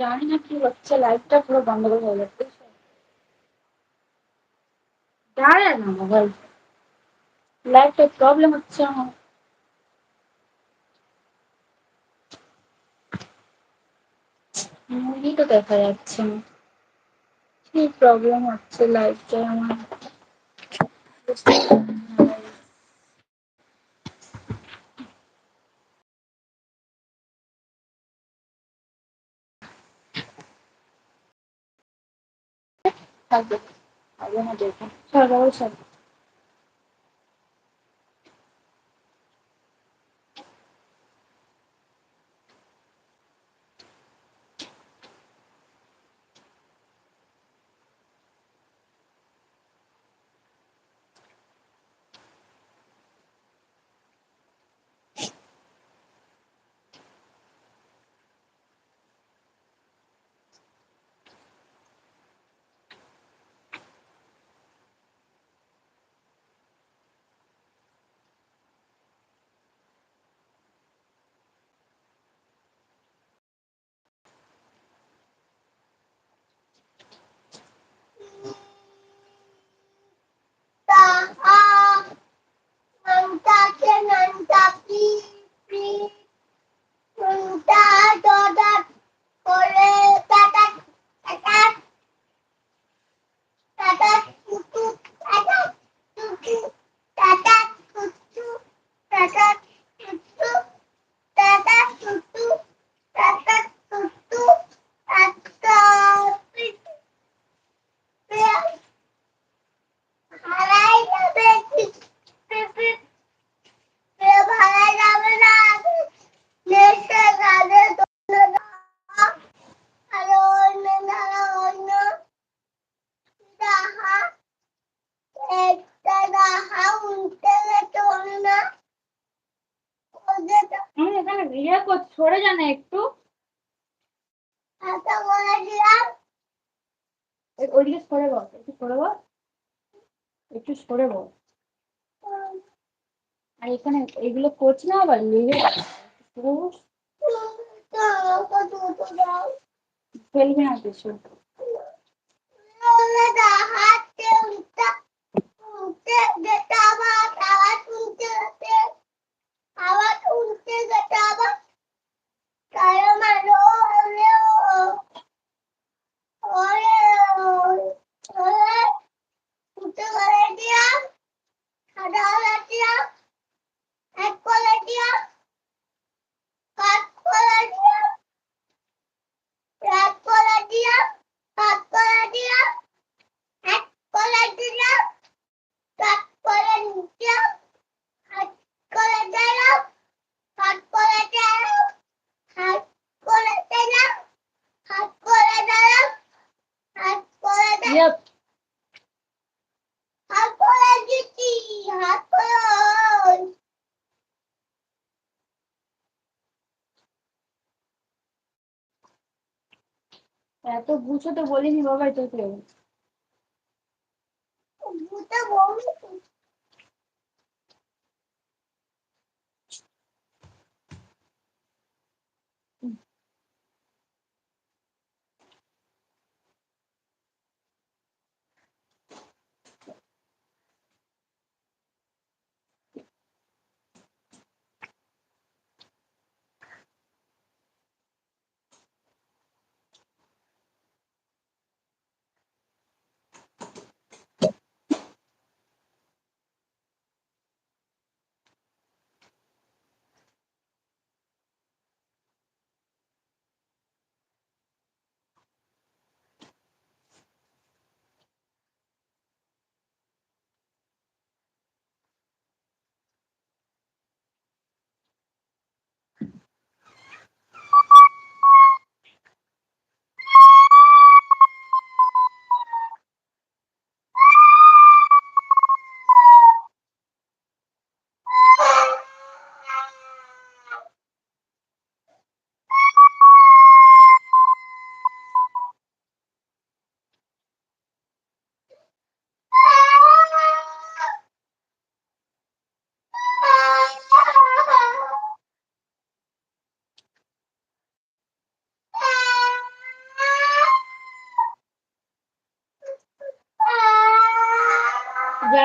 জানি না কি হচ্ছে লাইটটা পুরো করে হয়ে যাচ্ছে। দাঁড়া না মোবাইল লাইটটা প্রবলেম হচ্ছে আমার। মুভি তো দেখা যাচ্ছে না। কি প্রবলেম হচ্ছে লাইটটা আমার। থাকবে। থাকবে না দেখুন সরকারও সব সরে যা না একটু ওইদিকে সরে বল একটু সরে বল একটু সরে বল আর এখানে এগুলো করছি না আবার লিভে ফেলবি না কিছু এত গুছোতে বলিনি বাবাই তোকে।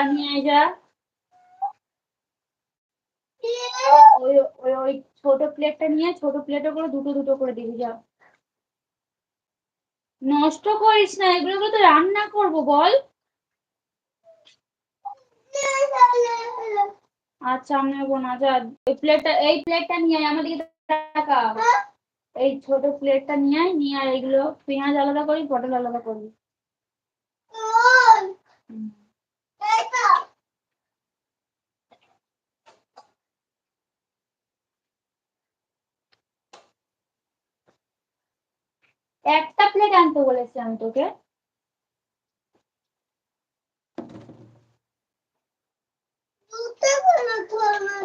নিয়ে আয় যা। ওই ওই ওই ছোট প্লেটটা নিয়ে ছোট প্লেটে করে দুটো দুটো করে দিবি যা। নষ্ট করিস না এগুলো তো রান্না করব বল। আচ্ছা আমি নেব না যা। এই প্লেটটা এই প্লেটটা নিয়ে আয় আমার দিকে টাকা এই ছোট প্লেটটা নিয়ে আয় নিয়ে আর এগুলো। পেঁয়াজ আলাদা করি পটল আলাদা করি। হুম। একটা প্লেট আনতে বলেছি আমি তোকে।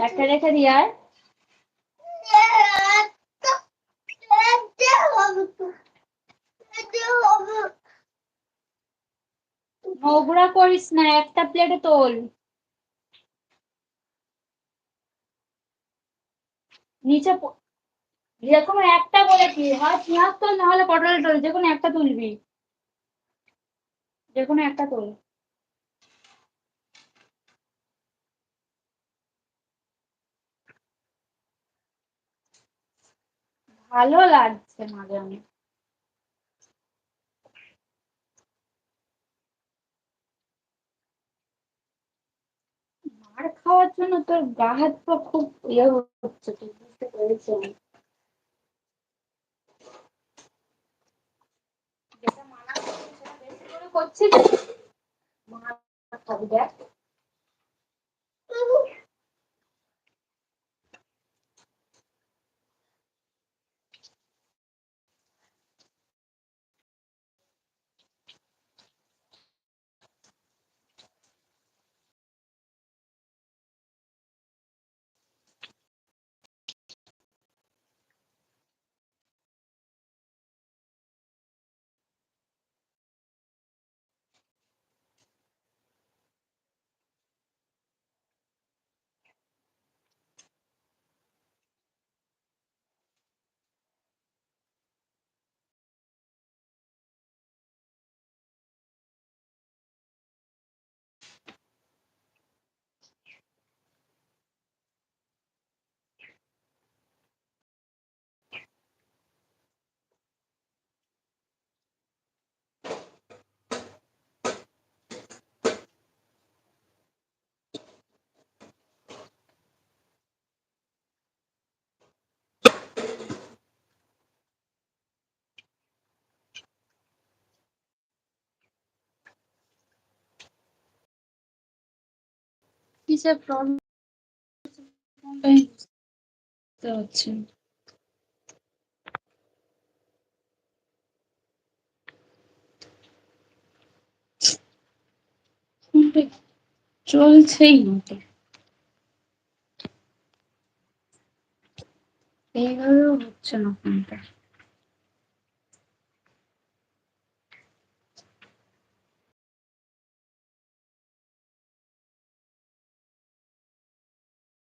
একটা রেখে দিয়ে আয় নোংরা করিস না একটা প্লেটে তোল। নিচে প- যে কোনো একটা বলেছি হয় পেঁয়াজ তোল, না হলে পটল তোল যে কোনো একটা তুলবি। যে কোনো একটা তোল। ভালো লাগছে মাঝে আমি মার খাওয়ার জন্য তোর গা হাত পা খুব ইয়ে হচ্ছে তুই বুঝতে পেরেছি আমি। করছিস দেখ। ফোনটা চলছেই এইভাবেও হচ্ছে না ফোনটা